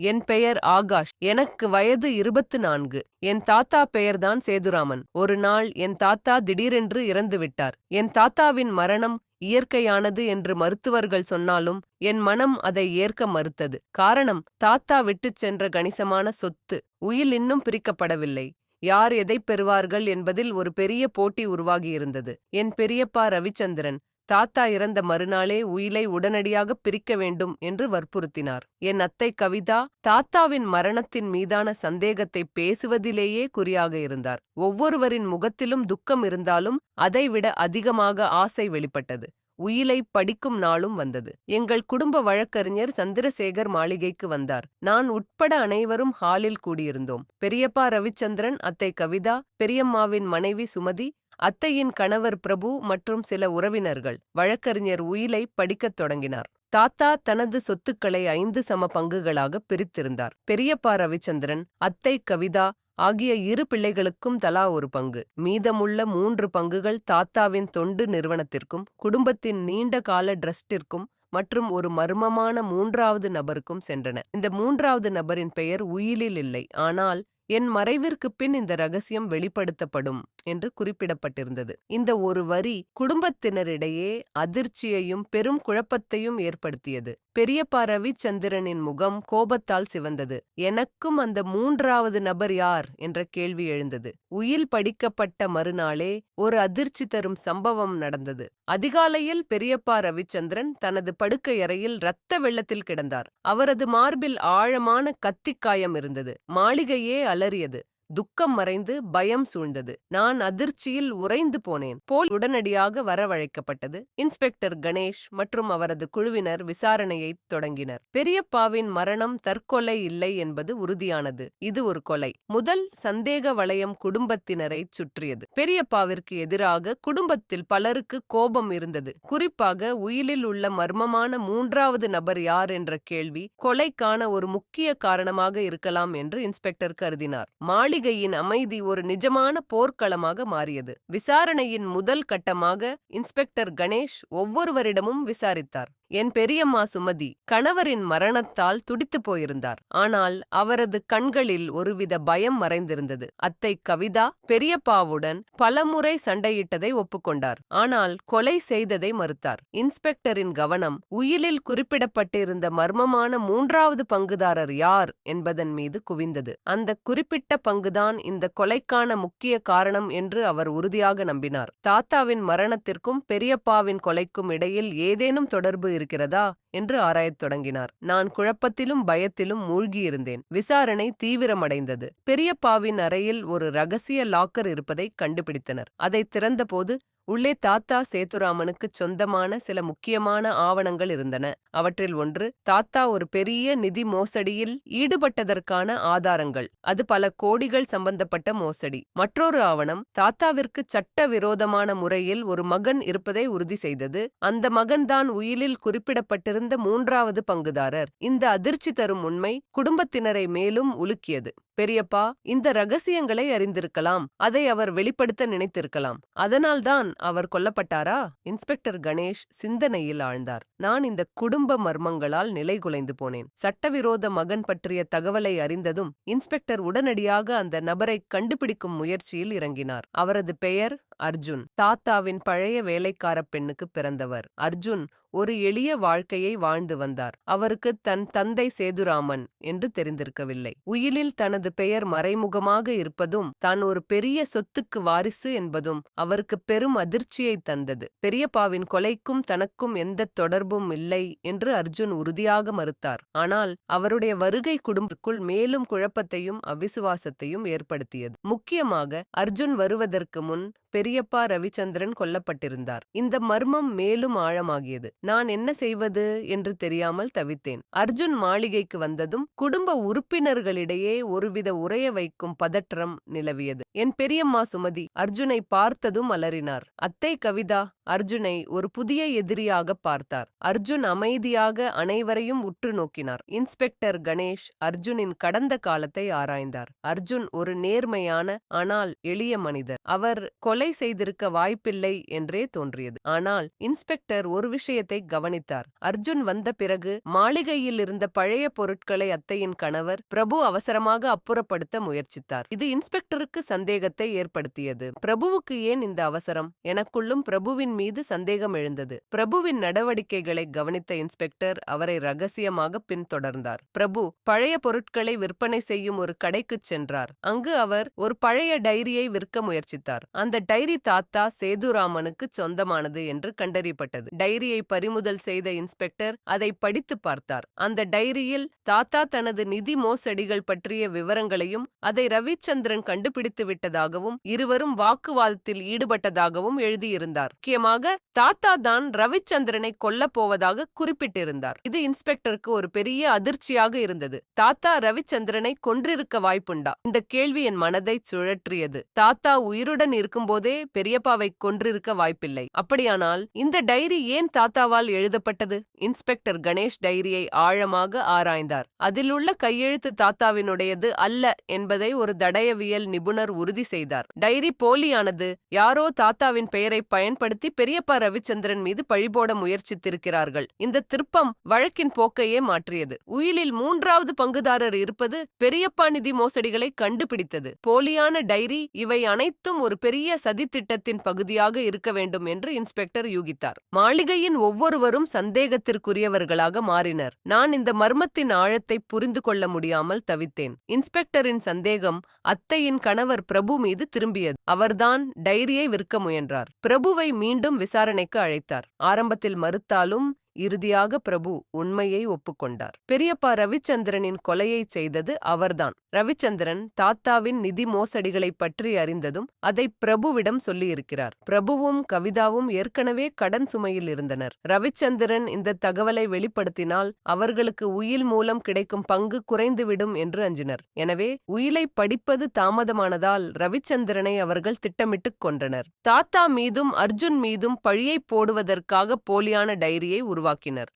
என் பெயர் ஆகாஷ். எனக்கு வயது இருபத்து நான்கு என் தாத்தா பெயர்தான் சேதுராமன். ஒரு நாள் என் தாத்தா திடீரென்று இறந்துவிட்டார் என் தாத்தாவின் மரணம் இயற்கையானது என்று மருத்துவர்கள் சொன்னாலும் என் மனம் அதை ஏற்க மறுத்தது. காரணம் தாத்தா விட்டுச் சென்ற கணிசமான சொத்து உயில் இன்னும் பிரிக்கப்படவில்லை. யார் எதைப் பெறுவார்கள் என்பதில் ஒரு பெரிய போட்டி உருவாகியிருந்தது. என் பெரியப்பா ரவிச்சந்திரன் தாத்தா இறந்த மறுநாளே உயிலை உடனடியாக பிரிக்க வேண்டும் என்று வற்புறுத்தினார். என் அத்தை கவிதா தாத்தாவின் மரணத்தின் மீதான சந்தேகத்தை பேசுவதிலேயே குறியாக இருந்தார். ஒவ்வொருவரின் முகத்திலும் துக்கம் இருந்தாலும் அதைவிட அதிகமாக ஆசை வெளிப்பட்டது. உயிலை படிக்கும் நாளும் வந்தது. எங்கள் குடும்ப வழக்கறிஞர் சந்திரசேகர் மாளிகைக்கு வந்தார். நான் உட்பட அனைவரும் ஹாலில் கூடியிருந்தோம். பெரியப்பா ரவிச்சந்திரன் அத்தை கவிதா பெரியம்மாவின் மனைவி சுமதி அத்தையின் கணவர் பிரபு மற்றும் சில உறவினர்கள் வழக்கறிஞர் உயிலை படிக்கத் தொடங்கினார். தாத்தா தனது சொத்துக்களை ஐந்து சம பங்குகளாக பிரித்திருந்தார். பெரியப்பா ரவிச்சந்திரன் அத்தை கவிதா ஆகிய இரு பிள்ளைகளுக்கும் தலா ஒரு பங்கு. மீதமுள்ள மூன்று பங்குகள் தாத்தாவின் தொண்டு நிறுவனத்திற்கும் குடும்பத்தின் நீண்ட கால டிரஸ்டிற்கும் மற்றும் ஒரு மர்மமான மூன்றாவது நபருக்கும் சென்றன. இந்த மூன்றாவது நபரின் பெயர் உயிலில் இல்லை. ஆனால் என் மறைவிற்குப் பின் இந்த ரகசியம் வெளிப்படுத்தப்படும் என்று குறிப்பிடப்பட்டிருந்தது. இந்த ஒரு வரி குடும்பத்தினரிடையே அதிர்ச்சியையும் பெரும் குழப்பத்தையும் ஏற்படுத்தியது. பெரியப்பா ரவிச்சந்திரனின் முகம் கோபத்தால் சிவந்தது. எனக்கும் அந்த மூன்றாவது நபர் யார்? என்ற கேள்வி எழுந்தது. உயில் படிக்கப்பட்ட மறுநாளே ஒரு அதிர்ச்சி தரும் சம்பவம் நடந்தது. அதிகாலையில் பெரியப்பா ரவிச்சந்திரன் தனது படுக்கையறையில் இரத்த வெள்ளத்தில் கிடந்தார். அவரது மார்பில் ஆழமான கத்திக்காயம் இருந்தது. மாளிகையே அலறியது. துக்கம் மறைந்து பயம் சூழ்ந்தது. நான் அதிர்ச்சியில் உறைந்து போனேன். போல் உடனடியாக வரவழைக்கப்பட்டது. இன்ஸ்பெக்டர் கணேஷ் மற்றும் அவரது குழுவினர் விசாரணையை தொடங்கினர். பெரியப்பாவின் மரணம் தற்கொலை இல்லை என்பது உறுதியானது. இது ஒரு கொலை. முதல் சந்தேக வளையம் குடும்பத்தினரை சுற்றியது. பெரியப்பாவிற்கு எதிராக குடும்பத்தில் பலருக்கு கோபம் இருந்தது. குறிப்பாக உயிலில் உள்ள மர்மமான மூன்றாவது நபர் யார் என்ற கேள்வி கொலைக்கான ஒரு முக்கிய காரணமாக இருக்கலாம் என்று இன்ஸ்பெக்டர் கருதினார். மாளிகை மாளிகையின் அமைதி ஒரு நிஜமான போர்க்களமாக மாறியது. விசாரணையின் முதல் கட்டமாக இன்ஸ்பெக்டர் கணேஷ் ஒவ்வொருவரிடமும் விசாரித்தார். என் பெரியம்மா சுமதி கணவரின் மரணத்தால் துடித்துப் போயிருந்தார். ஆனால் அவரது கண்களில் ஒருவித பயம் மறைந்திருந்தது. அத்தை கவிதா பெரியப்பாவுடன் பலமுறை சண்டையிட்டதை ஒப்புக்கொண்டார். ஆனால் கொலை செய்ததை மறுத்தார். இன்ஸ்பெக்டரின் கவனம் உயிலில் குறிப்பிடப்பட்டிருந்த மர்மமான மூன்றாவது பங்குதாரர் யார் என்பதன் மீது குவிந்தது. அந்த குறிப்பிட்ட பங்குதான் இந்த கொலைக்கான முக்கிய காரணம் என்று அவர் உறுதியாக நம்பினார். தாத்தாவின் மரணத்திற்கும் பெரியப்பாவின் கொலைக்கும் இடையில் ஏதேனும் தொடர்பு இருக்கிறதா? என்று ஆராயத் தொடங்கினார். நான் குழப்பத்திலும் பயத்திலும் மூழ்கியிருந்தேன். விசாரணை தீவிரமடைந்தது. பெரியப்பாவின் அறையில் ஒரு ரகசிய லாக்கர் இருப்பதை கண்டுபிடித்தனர். அதை திறந்தபோது உள்ளே தாத்தா சேத்துராமனுக்குச் சொந்தமான சில முக்கியமான ஆவணங்கள் இருந்தன. அவற்றில் ஒன்று தாத்தா ஒரு பெரிய நிதி மோசடியில் ஈடுபட்டதற்கான ஆதாரங்கள். அது பல கோடிகள் சம்பந்தப்பட்ட மோசடி. மற்றொரு ஆவணம் தாத்தாவிற்கு சட்ட விரோதமான முறையில் ஒரு மகன் இருப்பதை உறுதி செய்தது. அந்த மகன்தான் உயிலில் குறிப்பிடப்பட்டிருந்த மூன்றாவது பங்குதாரர். இந்த அதிர்ச்சி தரும் உண்மை குடும்பத்தினரை மேலும் உலுக்கியது. பெரியப்பா இந்த ரகசியங்களை அறிந்திருக்கலாம். அதை அவர் வெளிப்படுத்த நினைத்திருக்கலாம். அதனால்தான் அவர் கொல்லப்பட்டாரா? இன்ஸ்பெக்டர் கணேஷ் சிந்தனையில் ஆழ்ந்தார். நான் இந்த குடும்ப மர்மங்களால் நிலைகுலைந்து போனேன். சட்டவிரோத மகன் பற்றிய தகவலை அறிந்ததும் இன்ஸ்பெக்டர் உடனடியாக அந்த நபரை கண்டுபிடிக்கும் முயற்சியில் இறங்கினார். அவரது பெயர் அர்ஜுன் தாத்தாவின் பழைய வேலைக்கார பெண்ணுக்கு பிறந்தவர். அர்ஜுன் ஒரு எளிய வாழ்க்கையை வாழ்ந்து வந்தார். அவருக்கு தன் தந்தை சேதுராமன் என்று தெரிந்திருக்கவில்லை. உயிலில் தனது பெயர் மறைமுகமாக இருப்பதும் தான் ஒரு பெரிய சொத்துக்கு வாரிசு என்பதும் அவருக்கு பெரும் அதிர்ச்சியை தந்தது. பெரியப்பாவின் கொலைக்கும் தனக்கும் எந்த தொடர்பும் இல்லை என்று அர்ஜுன் உறுதியாக மறுத்தார். ஆனால் அவருடைய வருகை குடும்பத்திற்குள் மேலும் குழப்பத்தையும் அவிசுவாசத்தையும் ஏற்படுத்தியது. முக்கியமாக அர்ஜுன் வருவதற்கு முன் பெரியப்பா ரவிச்சந்திரன் கொல்லப்பட்டிருந்தார். இந்த மர்மம் மேலும் ஆழமாகியது. நான் என்ன செய்வது என்று தெரியாமல் தவித்தேன். அர்ஜுன் மாளிகைக்கு வந்ததும் குடும்ப உறுப்பினர்களிடையே ஒருவித உரைய வைக்கும் பதற்றம் நிலவியது. என் பெரியம்மா சுமதி அர்ஜுனை பார்த்ததும் அலறினார். அத்தை கவிதா அர்ஜுனை ஒரு புதிய எதிரியாக பார்த்தார். அர்ஜுன் அமைதியாக அனைவரையும் உற்று நோக்கினார். இன்ஸ்பெக்டர் கணேஷ் அர்ஜுனின் கடந்த காலத்தை ஆராய்ந்தார். அர்ஜுன் ஒரு நேர்மையான ஆனால் எளிய மனிதர். அவர் கொலை செய்திருக்க வாய்ப்பில்லை என்றே தோன்றியது. ஆனால் இன்ஸ்பெக்டர் ஒரு விஷயத்தை கவனித்தார். அர்ஜுன் வந்த பிறகு மாளிகையில் இருந்த பழைய பொருட்களை அத்தையின் கணவர் பிரபு அவசரமாக அப்புறப்படுத்த முயற்சித்தார். இது இன்ஸ்பெக்டருக்கு சந்தேகத்தை ஏற்படுத்தியது. பிரபுவுக்கு ஏன் இந்த அவசரம்? எனக்குள்ளும் பிரபுவின் மீது சந்தேகம் எழுந்தது. பிரபுவின் நடவடிக்கைகளை கவனித்த இன்ஸ்பெக்டர் அவரை ரகசியமாக பின்தொடர்ந்தார். பிரபு பழைய பொருட்களை விற்பனை செய்யும் ஒரு கடைக்குச் சென்றார். அங்கு அவர் ஒரு பழைய டைரியை விற்க முயற்சித்தார். அந்த டைரி தாத்தா சேதுராமனுக்கு சொந்தமானது என்று கண்டறியப்பட்டது. டைரியை பறிமுதல் செய்த இன்ஸ்பெக்டர் அதை படித்து பார்த்தார். அந்த டைரியில் தாத்தா தனது நிதி மோசடிகள் பற்றிய விவரங்களையும் அதை ரவிச்சந்திரன் கண்டுபிடித்து விட்டதாகவும் இருவரும் வாக்குவாதத்தில் ஈடுபட்டதாகவும் எழுதியிருந்தார். முக்கியமாக தாத்தா தான் ரவிச்சந்திரனை கொல்லப் போவதாக குறிப்பிட்டிருந்தார். இது இன்ஸ்பெக்டருக்கு ஒரு பெரிய அதிர்ச்சியாக இருந்தது. தாத்தா ரவிச்சந்திரனை கொன்றிருக்க வாய்ப்புண்டா? இந்த கேள்வி என் மனதை சுழற்றியது. தாத்தா உயிருடன் இருக்கும்போதே பெரியப்பாவை கொன்றிருக்க வாய்ப்பில்லை. அப்படியானால் இந்த டைரி ஏன் தாத்தாவால் எழுதப்பட்டது? இன்ஸ்பெக்டர் கணேஷ் டைரியை ஆழமாக ஆராய்ந்தார். அதிலுள்ள கையெழுத்து தாத்தாவினுடையது அல்ல என்பதை ஒரு தடயவியல் நிபுணர் உறுதி செய்தார். டைரி போலியானது யாரோ தாத்தாவின் பெயரை பயன்படுத்தி பெரியப்பா ரவிச்சந்திரன் மீது பழிபோட முயற்சித்திருக்கிறார்கள். இந்த திருப்பம் வழக்கின் போக்கையே மாற்றியது. உயிலில் மூன்றாவது பங்குதாரர் இருப்பது பெரியப்பா நிதி மோசடிகளை கண்டுபிடித்தது. போலியான டைரி இவை அனைத்தும் ஒரு பெரிய சதி சதித்திட்டத்தின் பகுதியாக இருக்க வேண்டும் என்று இன்ஸ்பெக்டர் யூகித்தார். மாளிகையின் ஒவ்வொருவரும் சந்தேகத்திற்குரியவர்களாக மாறினர். நான் இந்த மர்மத்தின் ஆழத்தை புரிந்து கொள்ள முடியாமல் தவித்தேன். இன்ஸ்பெக்டரின் சந்தேகம் அத்தையின் கணவர் பிரபு மீது திரும்பியது. அவர்தான் டைரியை விற்க முயன்றார். பிரபுவை மீண்டும் விசாரணைக்கு அழைத்தார். ஆரம்பத்தில் மறுத்தாலும் இறுதியாக பிரபு உண்மையை ஒப்புக்கொண்டார். பெரியப்பா ரவிச்சந்திரனின் கொலையைச் செய்தது அவர்தான். ரவிச்சந்திரன் தாத்தாவின் நிதி மோசடிகளை பற்றி அறிந்ததும் அதை பிரபுவிடம் சொல்லியிருக்கிறார். பிரபுவும் கவிதாவும் ஏற்கனவே கடன் சுமையில் இருந்தனர். ரவிச்சந்திரன் இந்த தகவலை வெளிப்படுத்தினால் அவர்களுக்கு உயில் மூலம் கிடைக்கும் பங்கு குறைந்துவிடும் என்று அஞ்சினர். எனவே உயிலை படிப்பது தாமதமானதால் ரவிச்சந்திரனை அவர்கள் திட்டமிட்டுக் கொன்றனர். தாத்தா மீதும் அர்ஜுன் மீதும் பழியை போடுவதற்காக போலியான டைரியை உருவாக்கினர்.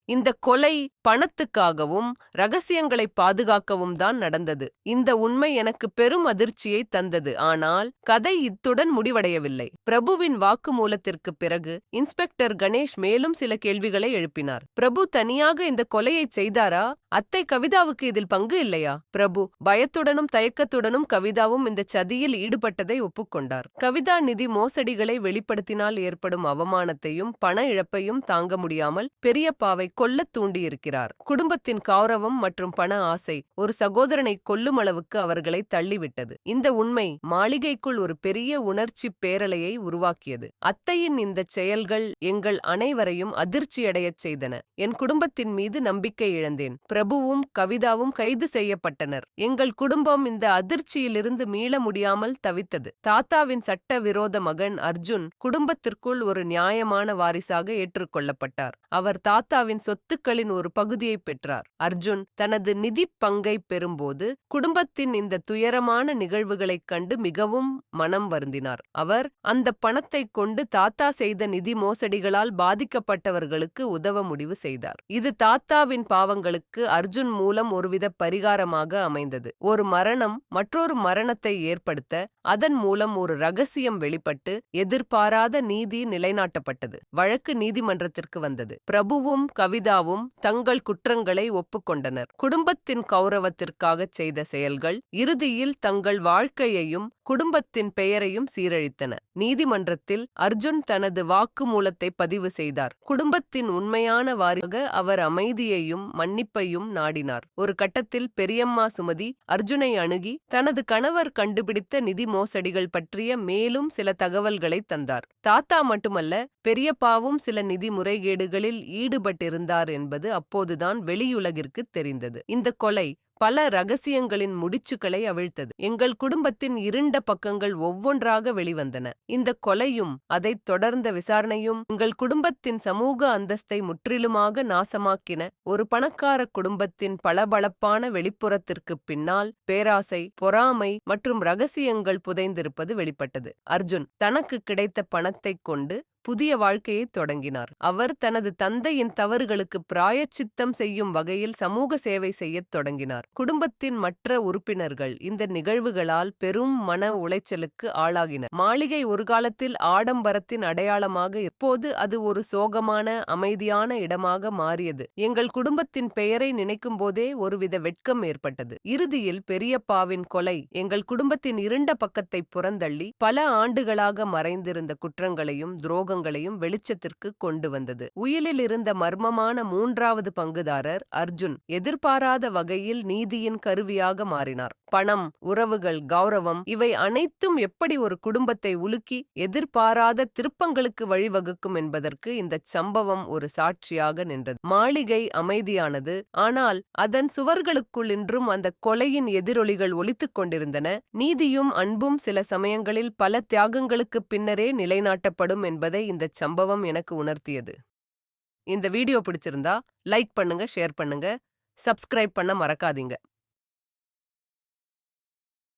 இந்த கொலை பணத்துக்காகவும் ரகசியங்களை பாதுகாக்கவும் தான் நடந்தது. இந்த உண்மை எனக்கு பெரும் அதிர்ச்சியை தந்தது. ஆனால் கதை இத்துடன் முடிவடையவில்லை. பிரபுவின் வாக்குமூலத்திற்கு பிறகு இன்ஸ்பெக்டர் கணேஷ் மேலும் சில கேள்விகளை எழுப்பினார். பிரபு தனியாக இந்த கொலையை செய்தாரா? அத்தை கவிதாவுக்கு இதில் பங்கு இல்லையா? பிரபு பயத்துடனும் தயக்கத்துடனும் கவிதாவும் இந்த சதியில் ஈடுபட்டதை ஒப்புக்கொண்டார். கவிதா நிதி மோசடிகளை வெளிப்படுத்தினால் ஏற்படும் அவமானத்தையும் பண இழப்பையும் தாங்க முடியாமல் பெரியப்பாவை கொல்லத் தூண்டியிருக்கிறார். குடும்பத்தின் கௌரவம் மற்றும் பண ஆசை ஒரு சகோதரனை கொல்லும் அளவுக்கு அவர்களை தள்ளிவிட்டது. இந்த உண்மை மாளிகைக்குள் ஒரு பெரிய உணர்ச்சி பேரலையை உருவாக்கியது. அத்தையின் இந்த செயல்கள் எங்கள் அனைவரையும் அதிர்ச்சியடையச் செய்தன. என் குடும்பத்தின் மீது நம்பிக்கை இழந்தேன். பிரபுவும் கவிதாவும் கைது செய்யப்பட்டனர். எங்கள் குடும்பம் இந்த அதிர்ச்சியிலிருந்து மீள முடியாமல் தவித்தது. தாத்தாவின் சட்ட விரோத மகன் அர்ஜுன் குடும்பத்திற்குள் ஒரு நியாயமான வாரிசாக ஏற்றுக்கொள்ளப்பட்டார். அவர் தாத்தாவின் சொத்துக்களின் ஒரு பகுதியை பெற்றார். அர்ஜுன் தனது நிதி பங்கை பெறும்போது குடும்பத்தின் இந்த துயரமான நிகழ்வுகளைக் கண்டு மிகவும் மனம் வருந்தினார். அவர் அந்த பணத்தை கொண்டு தாத்தா செய்த நிதி மோசடிகளால் பாதிக்கப்பட்டவர்களுக்கு உதவ முடிவு செய்தார். இது தாத்தாவின் பாவங்களுக்கு அர்ஜுன் மூலம் ஒருவித பரிகாரமாக அமைந்தது. ஒரு மரணம் மற்றொரு மரணத்தை ஏற்படுத்த அதன் மூலம் ஒரு ரகசியம் வெளிப்பட்டு எதிர்பாராத நீதி நிலைநாட்டப்பட்டது. வழக்கு நீதிமன்றத்திற்கு வந்தது. பிரபு பிரபுவும் கவிதாவும் தங்கள் குற்றங்களை ஒப்புக்கொண்டனர். குடும்பத்தின் கௌரவத்திற்காக செய்த செயல்கள் இறுதியில் தங்கள் வாழ்க்கையையும் குடும்பத்தின் பெயரையும் சீரழித்தன. நீதிமன்றத்தில் அர்ஜுன் தனது வாக்குமூலத்தை பதிவு செய்தார். குடும்பத்தின் உண்மையான வாரியாக அவர் அமைதியையும் மன்னிப்பையும் நாடினார். ஒரு கட்டத்தில் பெரியம்மா சுமதி அர்ஜுனை அணுகி தனது கணவர் கண்டுபிடித்த நிதி மோசடிகள் பற்றிய மேலும் சில தகவல்களை தந்தார். தாத்தா மட்டுமல்ல பெரியப்பாவும் சில நிதி முறைகேடுகளில் ஈடுபட்டிருந்தார் என்பது அப்போதுதான் வெளியுலகிற்கு தெரிந்தது. இந்த கொலை பல ரகசியங்களின் முடிச்சுக்களை அவிழ்த்தது. எங்கள் குடும்பத்தின் இருண்ட பக்கங்கள் ஒவ்வொன்றாக வெளிவந்தன. இந்த கொலையும் அதைத் தொடர்ந்த விசாரணையும் எங்கள் குடும்பத்தின் சமூக அந்தஸ்தை முற்றிலுமாக நாசமாக்கின. ஒரு பணக்கார குடும்பத்தின் பளபளப்பான வெளிப்புறத்திற்கு பின்னால் பேராசை பொறாமை மற்றும் ரகசியங்கள் புதைந்திருப்பது வெளிப்பட்டது. அர்ஜுன் தனக்கு கிடைத்த பணத்தைக் கொண்டு புதிய வாழ்க்கையை தொடங்கினார். அவர் தனது தந்தையின் தவறுகளுக்கு பிராயச்சித்தம் செய்யும் வகையில் சமூக சேவை செய்யத் தொடங்கினார். குடும்பத்தின் மற்ற உறுப்பினர்கள் இந்த நிகழ்வுகளால் பெரும் மன உளைச்சலுக்கு ஆளாகினர். மாளிகை ஒரு காலத்தில் ஆடம்பரத்தின் அடையாளமாக இப்போது அது ஒரு சோகமான அமைதியான இடமாக மாறியது. எங்கள் குடும்பத்தின் பெயரை நினைக்கும் போதே ஒருவித வெட்கம் ஏற்பட்டது. இறுதியில் பெரியப்பாவின் கொலை எங்கள் குடும்பத்தின் இருண்ட பக்கத்தை புறந்தள்ளி பல ஆண்டுகளாக மறைந்திருந்த குற்றங்களையும் துரோகங்களையும் வெளிச்சத்திற்கு கொண்டு வந்தது. உயிலில் இருந்த மர்மமான மூன்றாவது பங்குதாரர் அர்ஜுன் எதிர்பாராத வகையில் நீதியின் கருவியாக மாறினார். பணம் உறவுகள் கௌரவம் இவை அனைத்தும் எப்படி ஒரு குடும்பத்தை உலுக்கி எதிர்பாராத திருப்பங்களுக்கு வழிவகுக்கும் என்பதற்கு இந்த சம்பவம் ஒரு சாட்சியாக நின்றது. மாளிகை அமைதியானது ஆனால் அதன் சுவர்களுக்குள் இன்றும் அந்த கொலையின் எதிரொலிகள் ஒலித்துக் கொண்டிருந்தன. நீதியும் அன்பும் சில சமயங்களில் பல தியாகங்களுக்குப் பின்னரே நிலைநாட்டப்படும் என்பதை என்பதை இந்த சம்பவம் எனக்கு உணர்த்தியது. இந்த வீடியோ பிடிச்சிருந்தா லைக் பண்ணுங்க ஷேர் பண்ணுங்க சப்ஸ்கிரைப் பண்ண மறக்காதீங்க.